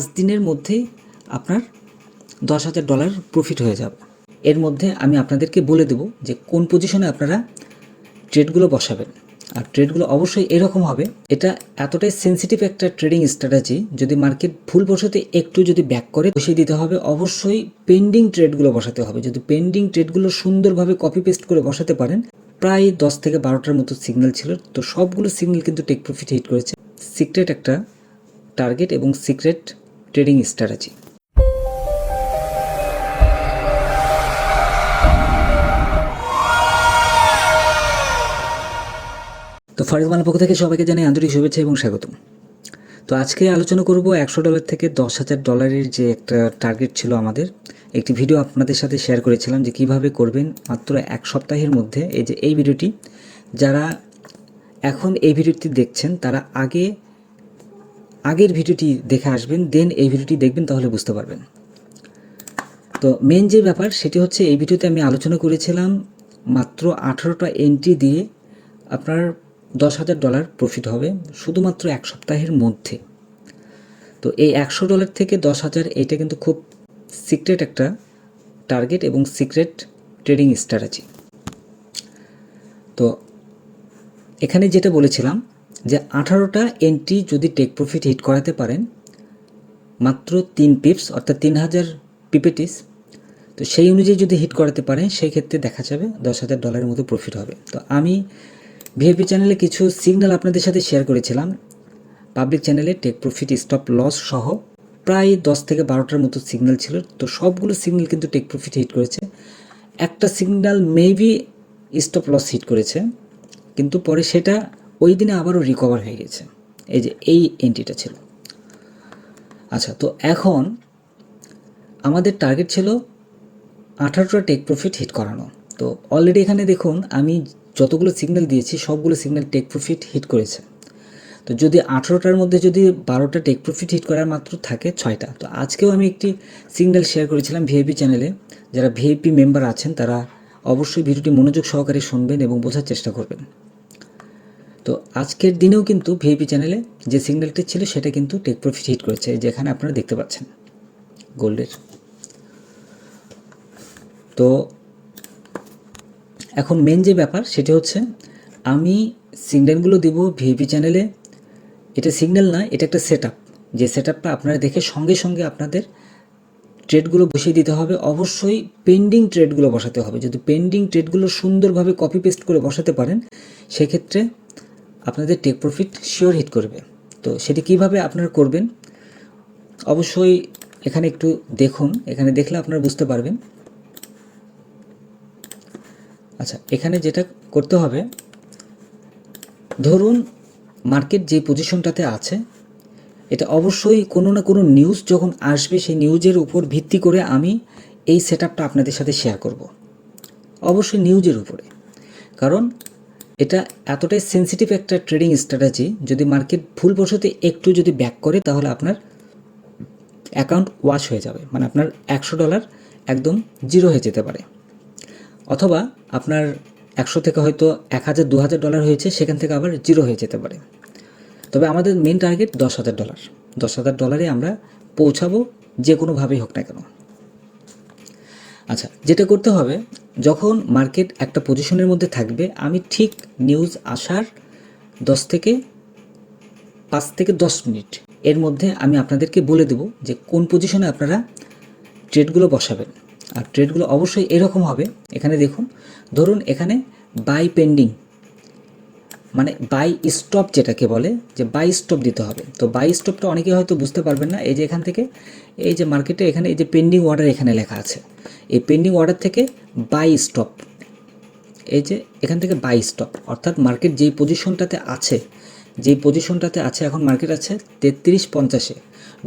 পাঁচ দিনের মধ্যেই আপনার দশ হাজার ডলার প্রফিট হয়ে যাবে। এর মধ্যে আমি আপনাদেরকে বলে দেব যে কোন পজিশনে আপনারা ট্রেডগুলো বসাবেন। আর ট্রেডগুলো অবশ্যই এরকম হবে, এটা এতটাই সেন্সিটিভ একটা ট্রেডিং স্ট্র্যাটেজি যদি মার্কেট ভুল বসাতে একটু যদি ব্যাক করে, বসিয়ে দিতে হবে, অবশ্যই পেন্ডিং ট্রেডগুলো বসাতে হবে। যদি পেন্ডিং ট্রেডগুলো সুন্দরভাবে কপি পেস্ট করে বসাতে পারেন, প্রায় দশ থেকে বারোটার মতো সিগন্যাল ছিল। তো সবগুলো সিগন্যাল কিন্তু টেক প্রফিট হিট করেছে। সিক্রেট একটা টার্গেট এবং সিক্রেট ট্রেডিং স্ট্র্যাটেজি। তো ফারিজ মালার পক্ষ থেকে সবাইকে জানাই আন্তরিক শুভেচ্ছা এবং স্বাগতম। তো আজকে আলোচনা করব একশো ডলার থেকে দশ হাজার ডলারের যে একটা টার্গেট ছিল আমাদের, একটি ভিডিও আপনাদের সাথে শেয়ার করেছিলাম যে কীভাবে করবেন মাত্র এক সপ্তাহের মধ্যে। এই যে এই ভিডিওটি যারা এখন এই ভিডিওটি দেখছেন, তারা আগে আগের ভিডিওটি দেখে আসবেন দেন এই ভিডিওটি দেখবেন, তাহলে বুঝতে পারবেন। তো মেন যে ব্যাপার, সেটি হচ্ছে এই ভিডিওতে আমি আলোচনা করেছিলাম মাত্র আঠারোটা এন্ট্রি দিয়ে আপনার দশ হাজার ডলার প্রফিট হবে শুধুমাত্র এক সপ্তাহের মধ্যে। তো এই একশো ডলার থেকে দশ হাজার, এটা কিন্তু খুব সিক্রেট একটা টার্গেট এবং সিক্রেট ট্রেডিং স্ট্র্যাটেজি তো এখানে যেটা বলেছিলাম যে আঠারোটা এন্ট্রি যদি টেক প্রফিট হিট করাতে পারেন, মাত্র তিন পিপস অর্থাৎ তিন হাজার পিপেটিস তো সেই অনুযায়ী যদি হিট করাতে পারেন, সেই ক্ষেত্রে দেখা যাবে দশ হাজার ডলারের মতো প্রফিট হবে। তো আমি ভিআইপি চ্যানেলে কিছু সিগন্যাল আপনাদের সাথে শেয়ার করেছিলাম। পাবলিক চ্যানেলে টেক প্রফিট স্টপ লস সহ প্রায় দশ থেকে বারোটার মতো সিগন্যাল ছিল। তো সবগুলো সিগন্যাল কিন্তু টেক প্রফিট হিট করেছে। একটা signal maybe stop loss hit করেছে। কিন্তু পরে সেটা ওই দিনে আবারও রিকভার হয়ে গেছে। এই যে এই এন্ট্রিটা ছিল। আচ্ছা তো এখন আমাদের টার্গেট ছিল আঠারোটা টেক প্রফিট হিট করানো। তো অলরেডি এখানে দেখুন, আমি যতগুলো সিগন্যাল দিয়েছি, সবগুলো সিগন্যাল টেক প্রফিট হিট করেছে। তো যদি আঠেরোটার মধ্যে যদি বারোটা টেক প্রফিট হিট করার মাত্র থাকে ছয়টা। তো আজকেও আমি একটি সিগন্যাল শেয়ার করেছিলাম ভিআইপি চ্যানেলে যারা ভিআইপি মেম্বার আছেন, তারা অবশ্যই ভিডিওটি মনোযোগ সহকারে শুনবেন এবং বোঝার চেষ্টা করবেন। তো আজকের দিনেও কিন্তু ভিআইপি চ্যানেলে যে সিগন্যালটি ছিল সেটা কিন্তু টেক প্রফিট হিট করেছে, যেখানে আপনারা দেখতে পাচ্ছেন। গোল্ডের। তো এখন মেন যে ব্যাপার সেটি হচ্ছে, আমি সিগন্যালগুলো দেব ভিআইপি চ্যানেলে। এটা সিগন্যাল না, এটা একটা সেট যে সেট আপনারা দেখে সঙ্গে সঙ্গে আপনাদের ট্রেডগুলো বসিয়ে দিতে হবে। অবশ্যই পেন্ডিং ট্রেডগুলো বসাতে হবে। যদি পেন্ডিং ট্রেডগুলো সুন্দরভাবে কপি পেস্ট করে বসাতে পারেন, সেক্ষেত্রে আপনাদের টেক প্রফিট শিওর হিট করবে। তো সেটি কীভাবে আপনারা করবেন? অবশ্যই এখানে একটু দেখুন। এখানে দেখলে আপনারা বুঝতে পারবেন। আচ্ছা এখানে যেটা করতে হবে, ধরুন মার্কেট যে পজিশনটাতে আছে, এটা অবশ্যই কোনো না কোনো নিউজ যখন আসবে, সেই নিউজের উপর ভিত্তি করে আমি এই সেট আপনাদের সাথে শেয়ার করব। অবশ্যই নিউজের উপরে। কারণ এটা এতটাই সেন্সিটিভ একটা ট্রেডিং স্ট্র্যাটেজি যদি মার্কেট ভুলবশত একটু যদি ব্যাক করে, তাহলে আপনার অ্যাকাউন্ট ওয়াশ হয়ে যাবে। মানে আপনার একশো ডলার একদম জিরো হয়ে যেতে পারে। অথবা আপনার একশো থেকে হয়তো এক হাজার, দু হাজার ডলার হয়েছে, সেখান থেকে আবার জিরো হয়ে যেতে পারে। তবে আমাদের মেন টার্গেট দশ হাজার ডলার দশ হাজার ডলারে আমরা পৌঁছাবো যে কোনোভাবেই হোক না কেন। আচ্ছা যেটা করতে হবে, যখন মার্কেট একটা পজিশনের মধ্যে থাকবে, আমি ঠিক নিউজ আসার দশ থেকে পাঁচ থেকে দশ মিনিট এর মধ্যে আমি আপনাদেরকে বলে দেব যে কোন পজিশনে আপনারা ট্রেডগুলো বসাবেন। আর ট্রেডগুলো অবশ্যই এরকম হবে। এখানে দেখুন, ধরুন এখানে বাই পেন্ডিং মানে বাই স্টপ যেটাকে বলে, যে বাই স্টপ দিতে হবে। তো বাই স্টপটা অনেকে হয়তো বুঝতে পারবেন না। এই যে এখান থেকে, এই যে মার্কেটে এখানে এই যে পেন্ডিং অর্ডার এখানে লেখা আছে। এই পেন্ডিং অর্ডার থেকে বাই স্টপ এই যে এখান থেকে বাই স্টপ অর্থাৎ মার্কেট যেই পজিশনটাতে আছে, যেই পজিশনটাতে আছে এখন মার্কেট আছে তেত্রিশ পঞ্চাশে।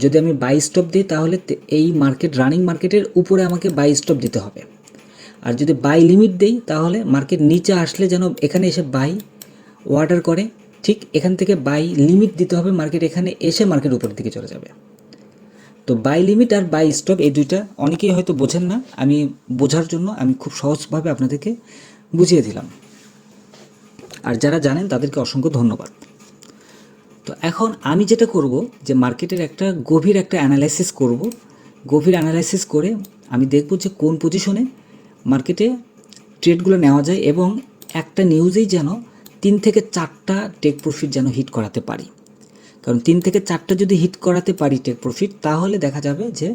যদি আমি বাই স্টপ দিই, তাহলে এই মার্কেট রানিং মার্কেটের উপরে আমাকে বাই স্টপ দিতে হবে। আর যদি বাই লিমিট দেই, তাহলে মার্কেট নিচে আসলে যেন এখানে এসে বাই অর্ডার করে, ঠিক এখান থেকে বাই লিমিট দিতে হবে মার্কেট এখানে এসে মার্কেট উপরের দিকে চলে যাবে। তো বাই লিমিট আর বাই স্টপ এই দুইটা অনেকেই হয়তো বোঝেন না, আমি বোঝার জন্য আমি খুব সহজভাবে আপনাদেরকে বুঝিয়ে দিলাম। আর যারা জানেন তাদেরকে অসংখ্য ধন্যবাদ। তো এখন আমি যেটা করব যে মার্কেটের একটা গভীর একটা অ্যানালাইসিস করব। গভীর অ্যানালাইসিস করে আমি দেখব যে কোন পজিশনে মার্কেটে ট্রেডগুলো নেওয়া যায় এবং একটা নিউজেই যেন তিন থেকে চারটা টেক প্রফিট যেন হিট করাতে পারি। কারণ তিন থেকে চারটা যদি হিট করাতে পারি টেক প্রফিট তাহলে দেখা যাবে যে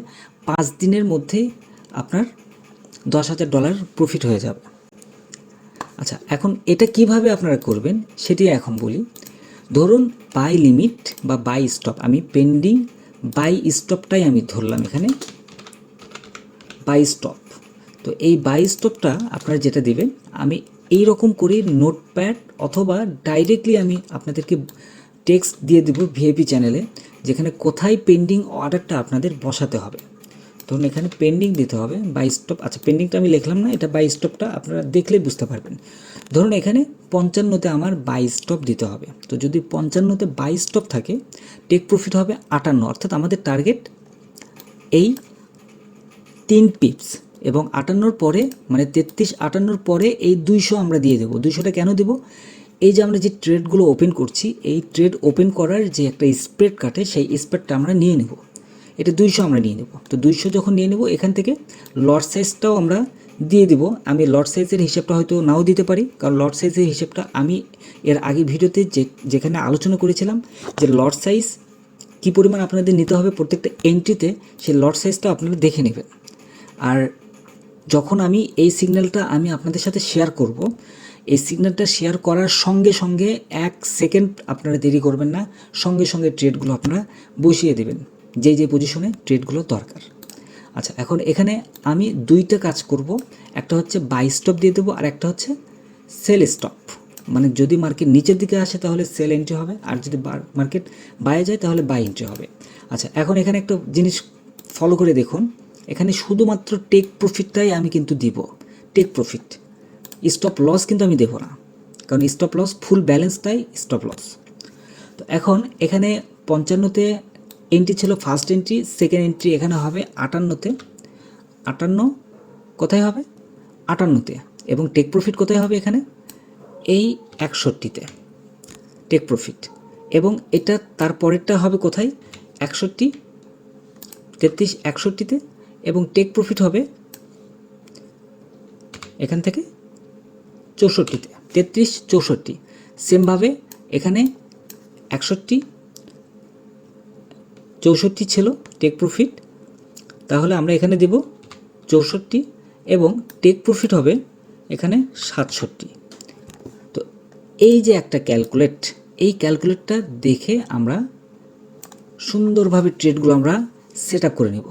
পাঁচ দিনের মধ্যেই আপনার দশ হাজার ডলার প্রফিট হয়ে যাবে। আচ্ছা এখন এটা কীভাবে আপনারা করবেন সেটি এখন বলি। ধরুন বাই লিমিট বা বাই স্টপ আমি পেন্ডিং বাই স্টপটাই আমি ধরলাম এখানে। বাই স্টপ তো এই বাই স্টপটা আপনারা যেটা দিবেন, আমি এই রকম করে নোটপ্যাড অথবা ডাইরেক্টলি আমি আপনাদেরকে টেক্সট দিয়ে দেবো ভিআইপি চ্যানেলে যেখানে কোথায় পেন্ডিং অর্ডারটা আপনাদের বসাতে হবে। ধরুন এখানে পেন্ডিং দিতে হবে বাই স্টপ আচ্ছা পেন্ডিংটা আমি লিখলাম না, এটা বাই স্টপটা আপনারা দেখলেই বুঝতে পারবেন। ধরুন এখানে পঞ্চান্নতে আমার বাই স্টপ দিতে হবে। তো যদি পঞ্চান্নতে বাই স্টপ থাকে টেক প্রফিট হবে আটান্ন, অর্থাৎ আমাদের টার্গেট এই তিন পিপস এবং আটান্নর পরে মানে তেত্রিশ আটান্নর পরে এই দুইশো আমরা দিয়ে দেবো। দুইশোটা কেন দেবো? এই যে আমরা যে ট্রেডগুলো ওপেন করছি, এই ট্রেড ওপেন করার যে একটা স্প্রেড কাটে, সেই স্প্রেডটা আমরা নিয়ে নেব। এটা দুইশো আমরা নিয়ে নেব। তো দুইশো যখন নিয়ে নেব, এখান থেকে লট সাইজটাও আমরা দিয়ে দিব। আমি লট সাইজের হিসেবটা হয়তো নাও দিতে পারি, কারণ লট সাইজের হিসেবটা আমি এর আগে ভিডিওতে যে, যেখানে আলোচনা করেছিলাম যে লট সাইজ কী পরিমাণ আপনাদের নিতে হবে প্রত্যেকটা এন্ট্রিতে সেই লট সাইজটা আপনারা দেখে নেবেন। আর যখন আমি এই সিগন্যালটা আমি আপনাদের সাথে শেয়ার করব, এই সিগন্যালটা শেয়ার করার সঙ্গে সঙ্গে এক সেকেন্ড আপনারা দেরি করবেন না, সঙ্গে সঙ্গে ট্রেডগুলো আপনারা বসিয়ে দেবেন যে যে পজিশনে ট্রেডগুলো দরকার। আচ্ছা এখন এখানে আমি দুইটা কাজ করব, একটা হচ্ছে বাই স্টপ দিয়ে দেবো আর একটা হচ্ছে সেল স্টপ মানে যদি মার্কেট নিচের দিকে আসে তাহলে সেল এন্ট্রি হবে, আর যদি মার্কেট বাইরে যায় তাহলে বাই এন্ট্রি হবে। আচ্ছা এখন এখানে একটা জিনিস ফলো করে দেখুন এখানে শুধুমাত্র টেক প্রফিটটাই আমি কিন্তু দিব। টেক প্রফিট স্টপ লস কিন্তু আমি দেবো না। কারণ স্টপ লস ফুল ব্যালেন্সটাই স্টপ লস তো এখন এখানে পঞ্চান্নতে এন্ট্রি ছিল ফার্স্ট এন্ট্রি সেকেন্ড এন্ট্রি এখানে হবে আটান্নতে। আটান্ন কোথায় হবে? আটান্নতে। এবং টেক প্রফিট কোথায় হবে এখানে? এই একষট্টিতে। টেক প্রফিট এবং এটা তারপরেরটা হবে কোথায়? একষট্টি। তেত্রিশ, একষট্টিতে। এবং টেক প্রফিট হবে এখান থেকে চৌষট্টিতে, তেত্রিশ চৌষট্টি। সেমভাবে এখানে একষট্টি, চৌষট্টি ছিল টেক প্রফিট তাহলে আমরা এখানে দেব চৌষট্টি এবং টেক প্রফিট হবে এখানে সাতষট্টি। তো এই যে একটা ক্যালকুলেট এই ক্যালকুলেটটা দেখে আমরা সুন্দরভাবে ট্রেডগুলো আমরা সেট করে নেব।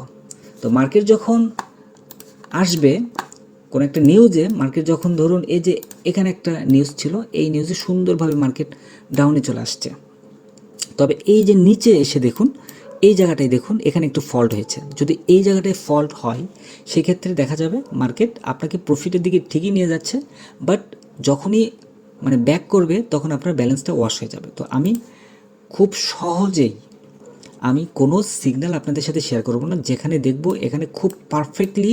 তো মার্কেট যখন আসবে, কোনো একটা নিউজে মার্কেট যখন ধরুন এই যে এখানে একটা নিউজ ছিল, এই নিউজে সুন্দরভাবে মার্কেট ডাউনে চলে আসছে। তবে এই যে নিচে এসে দেখুন, এই জায়গাটায় দেখুন, এখানে একটু ফল্ট হয়েছে। যদি এই জায়গাটায় ফল্ট হয়, সেক্ষেত্রে দেখা যাবে মার্কেট আপনাকে প্রফিটের দিকে ঠিকই নিয়ে যাচ্ছে বাট যখনই মানে ব্যাক করবে, তখন আপনার ব্যালেন্সটা ওয়াশ হয়ে যাবে। তো আমি খুব সহজেই আমি কোনো সিগন্যাল আপনাদের সাথে শেয়ার করব না। যেখানে দেখব, এখানে খুব পারফেক্টলি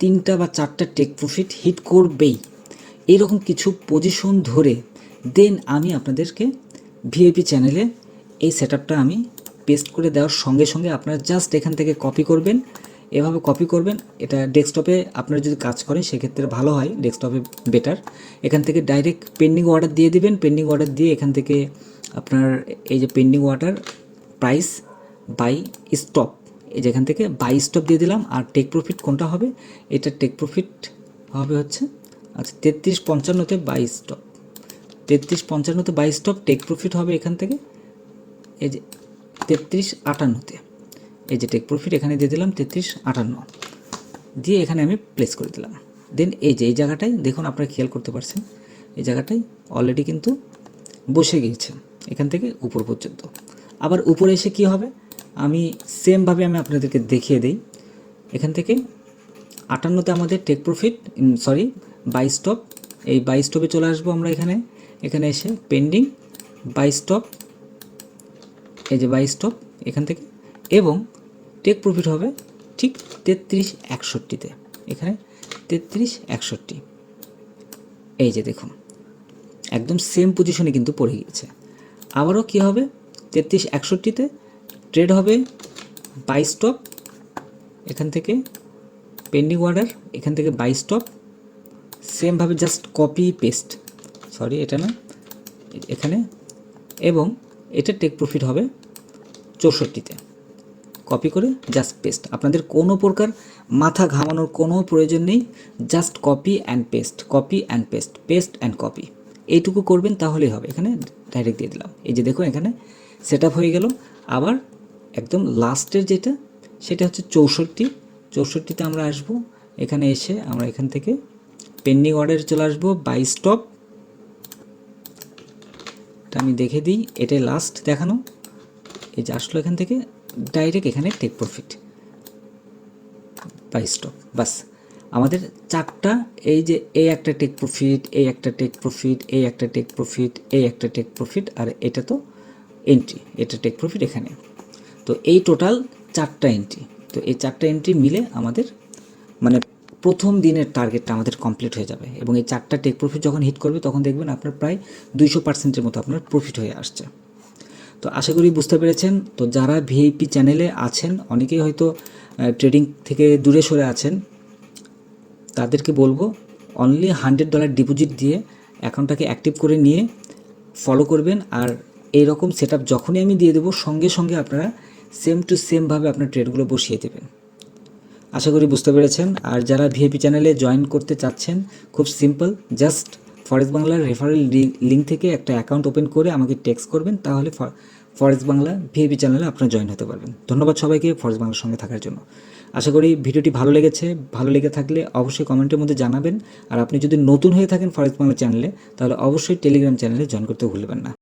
তিনটা বা চারটা টেক প্রফিট হিট করবেই। এরকম কিছু পজিশন ধরে দেন আমি আপনাদেরকে ভিআইপি চ্যানেলে এই সেট আমি পেস্ট করে দেওয়ার সঙ্গে সঙ্গে আপনারা জাস্ট এখান থেকে কপি করবেন। এভাবে কপি করবেন, এটা ডেস্কটপে আপনারা যদি কাজ করেন, সেক্ষেত্রে ভালো হয় ডেস্কটপে বেটার এখান থেকে ডাইরেক্ট পেন্ডিং অর্ডার দিয়ে দিবেন। পেন্ডিং অর্ডার দিয়ে এখান থেকে আপনার এই যে pending order price buy stop. এই যেখান থেকে বাই স্টপ দিয়ে দিলাম, আর টেক প্রফিট কোনটা হবে? এটা টেক প্রফিট হবে হচ্ছে আচ্ছা তেত্রিশ পঞ্চান্নতে বাই স্টপ। তেত্রিশ পঞ্চান্নতে বাই স্টপ টেক প্রফিট হবে এখান থেকে, এই যে তেত্রিশ আটান্নতে। এই যে টেক প্রফিট এখানে দিয়ে দিলাম তেত্রিশ আটান্ন। দিয়ে এখানে আমি প্লেস করে দিলাম। দেন এই যে, এই জায়গাটায় দেখুন আপনারা খেয়াল করতে পারছেন, এই জায়গাটায় অলরেডি কিন্তু বসে গিয়েছে, এখান থেকে উপর পর্যন্ত। আবার উপরে এসে কি হবে? আমি সেমভাবে আমি আপনাদেরকে দেখিয়ে দিই। এখান থেকে আটান্নতে আমাদের take profit sorry buy stop এই বাই স্টপে চলে আসব আমরা এখানে। এখানে এসে পেন্ডিং বাই স্টপ এই যে বাই স্টপ এখান থেকে। এবং টেক প্রফিট হবে ঠিক তেত্রিশ একষট্টিতে। এখানে তেত্রিশ একষট্টি। এই যে দেখুন, একদম সেম পজিশনে কিন্তু পড়ে গিয়েছে। আবারও কি হবে? তেত্রিশ একষট্টিতে ট্রেড হবে বাই স্টপ এখান থেকে পেন্ডিং অর্ডার এখান থেকে বাই স্টপ সেমভাবে জাস্ট কপি পেস্ট সরি এটা না, এখানে, এবং এটা টেক প্রফিট হবে চৌষট্টিতে। কপি করে জাস্ট পেস্ট আপনাদের কোনো প্রকার মাথা ঘামানোর কোনো প্রয়োজন নেই just copy and paste copy and paste paste and copy এইটুকু করবেন তাহলেই হবে। এখানে ডাইরেক্ট দিয়ে দিলাম। এই যে দেখুন এখানে সেট হয়ে গেল। আবার একদম লাস্টের যেটা, সেটা হচ্ছে চৌষট্টি। চৌষট্টিতে আমরা আসব। এখানে এসে আমরা এখান থেকে পেন্ডিং অর্ডারে চলে আসব বাই স্টপ এটা আমি দেখে দিই, এটাই লাস্ট দেখানো। এই যে আসলো এখান থেকে ডাইরেক্ট এখানে টেক প্রফিট বাই স্টপ বাস। আমাদের চারটা, এই যে এই একটা টেক প্রফিট এই একটা টেক প্রফিট এই একটা টেক প্রফিট এই একটা টেক প্রফিট আর এটা তো এন্ট্রি এটা টেক প্রফিট এখানে। তো এই টোটাল চারটা এন্ট্রি তো এই চারটা এন্ট্রি মিলে আমাদের মানে প্রথম দিনের টার্গেটটা আমাদের কমপ্লিট হয়ে যাবে এবং এই চারটা টেক প্রফিট যখন হিট করবে, তখন দেখবেন আপনার প্রায় দুইশো পার্সেন্টের মতো আপনার প্রফিট হয়ে আসছে। তো আশা করি বুঝতে পেরেছেন। তো যারা ভিআইপি চ্যানেলে আছেন, অনেকেই হয়তো ট্রেডিং থেকে দূরে সরে আছেন, তাদেরকে বলব অনলি হান্ড্রেড ডলার ডিপোজিট দিয়ে অ্যাকাউন্টটাকে অ্যাক্টিভ করে নিয়ে ফলো করবেন। আর এই রকম সেট যখনই আমি দিয়ে দেবো, সঙ্গে সঙ্গে আপনারা সেম টু সেমভাবে আপনার ট্রেডগুলো বসিয়ে দেবেন। আশা করি বুঝতে পেরেছেন। আর যারা ভিএপি চ্যানেলে জয়েন করতে চাচ্ছেন, খুব সিম্পল জাস্ট ফরেস্ট বাংলার রেফারেল লিঙ্ক থেকে একটা অ্যাকাউন্ট ওপেন করে আমাকে টেক্সট করবেন, তাহলে ফরেস্ট বাংলা ভিএপি চ্যানেলে আপনারা জয়েন হতে পারবেন। ধন্যবাদ সবাইকে ফরেস্ট বাংলার সঙ্গে থাকার জন্য। আশা করি ভিডিওটি ভালো লেগেছে। ভালো লেগে থাকলে অবশ্যই কমেন্টের মধ্যে জানাবেন। আর আপনি যদি নতুন হয়ে থাকেন ফরেস্ট বাংলা চ্যানেলে তাহলে অবশ্যই টেলিগ্রাম চ্যানেলে জয়েন করতে ভুলবেন না।